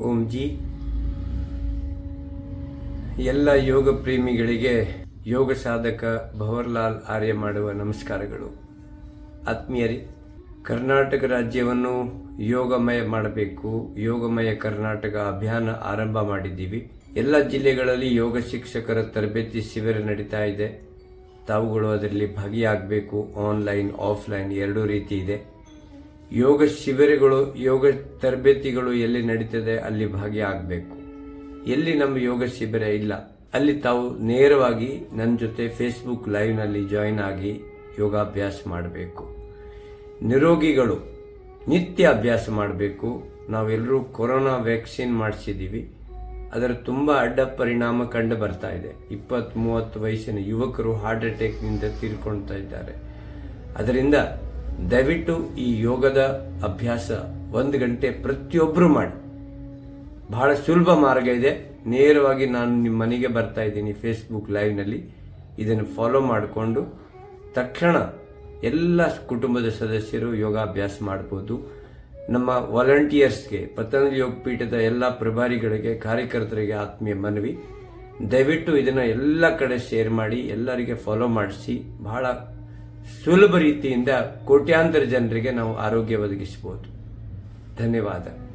ಓಂ G. ಎಲ್ಲ ಯೋಗ ಪ್ರೇಮಿಗಳಿಗೆ ಯೋಗ ಸಾಧಕ ಭವರ್ಲಾಲ್ ಆರ್ಯ ಮಾಡುವ ನಮಸ್ಕಾರಗಳು. ಆತ್ಮೀಯರೇ, ಕರ್ನಾಟಕ ರಾಜ್ಯವನ್ನು ಯೋಗಮಯ ಮಾಡಬೇಕು, ಯೋಗಮಯ ಕರ್ನಾಟಕ ಅಭಿಯಾನ ಆರಂಭ ಮಾಡಿದ್ದೀವಿ. ಎಲ್ಲ ಜಿಲ್ಲೆಗಳಲ್ಲಿ ಯೋಗ ಶಿಕ್ಷಕರ ತರಬೇತಿ ಶಿಬಿರ ನಡೀತಾ ಇದೆ. ತಾವುಗಳು ಅದರಲ್ಲಿ ಭಾಗಿಯಾಗಬೇಕು. ಆನ್ಲೈನ್, ಆಫ್ಲೈನ್ ಎರಡೂ ರೀತಿ ಇದೆ. ಯೋಗ ಶಿಬಿರಗಳು, ಯೋಗ ತರಬೇತಿಗಳು ಎಲ್ಲಿ ನಡೀತದೆ ಅಲ್ಲಿ ಭಾಗಿಯಾಗಬೇಕು ಎಲ್ಲಿ ನಮ್ಮ ಯೋಗ ಶಿಬಿರ ಇಲ್ಲ, ಅಲ್ಲಿ ತಾವು ನೇರವಾಗಿ ನನ್ನ ಜೊತೆ ಫೇಸ್ಬುಕ್ ಲೈವ್ನಲ್ಲಿ ಜಾಯಿನ್ ಆಗಿ ಯೋಗಾಭ್ಯಾಸ ಮಾಡಬೇಕು. ನಿರೋಗಿಗಳು ನಿತ್ಯ ಅಭ್ಯಾಸ ಮಾಡಬೇಕು. ನಾವೆಲ್ಲರೂ ಕೊರೋನಾ ವ್ಯಾಕ್ಸಿನ್ ಮಾಡಿಸಿದ್ದೀವಿ ಅದರ ತುಂಬ ಅಡ್ಡ ಪರಿಣಾಮ ಕಂಡು ಬರ್ತಾ ಇದೆ. ಇಪ್ಪತ್ತು ಮೂವತ್ತು ವಯಸ್ಸಿನ ಯುವಕರು ಹಾರ್ಟ್ ಅಟ್ಯಾಕ್ನಿಂದ ತೀರ್ಕೊಳ್ತಾ ಇದ್ದಾರೆ. ಅದರಿಂದ ದಯವಿಟ್ಟು ಈ ಯೋಗದ ಅಭ್ಯಾಸ ಒಂದು ಗಂಟೆ ಪ್ರತಿಯೊಬ್ಬರು ಮಾಡಿ. ಬಹಳ ಸುಲಭ ಮಾರ್ಗ ಇದೆ. ನೇರವಾಗಿ ನಾನು ನಿಮ್ಮ ಮನೆಗೆ ಬರ್ತಾ ಇದ್ದೀನಿ ಫೇಸ್ಬುಕ್ ಲೈವ್ನಲ್ಲಿ ಇದನ್ನು ಫಾಲೋ ಮಾಡಿಕೊಂಡು ತಕ್ಷಣ ಎಲ್ಲ ಕುಟುಂಬದ ಸದಸ್ಯರು ಯೋಗಾಭ್ಯಾಸ ಮಾಡ್ಬೋದು. ನಮ್ಮ ವಾಲಂಟಿಯರ್ಸ್ಗೆ ಪತಂಜಲಿ ಯೋಗ ಪೀಠದ ಎಲ್ಲ ಪ್ರಭಾರಿಗಳಿಗೆ, ಕಾರ್ಯಕರ್ತರಿಗೆ ಆತ್ಮೀಯ ಮನವಿ. ದಯವಿಟ್ಟು ಇದನ್ನು ಎಲ್ಲ ಕಡೆ ಶೇರ್ ಮಾಡಿ, ಎಲ್ಲರಿಗೆ ಫಾಲೋ ಮಾಡಿಸಿ. ಬಹಳ ಸುಲಭ ರೀತಿಯಿಂದ ಕೋಟ್ಯಾಂತರ ಜನರಿಗೆ ನಾವು ಆರೋಗ್ಯ ಒದಗಿಸಬಹುದು. ಧನ್ಯವಾದ.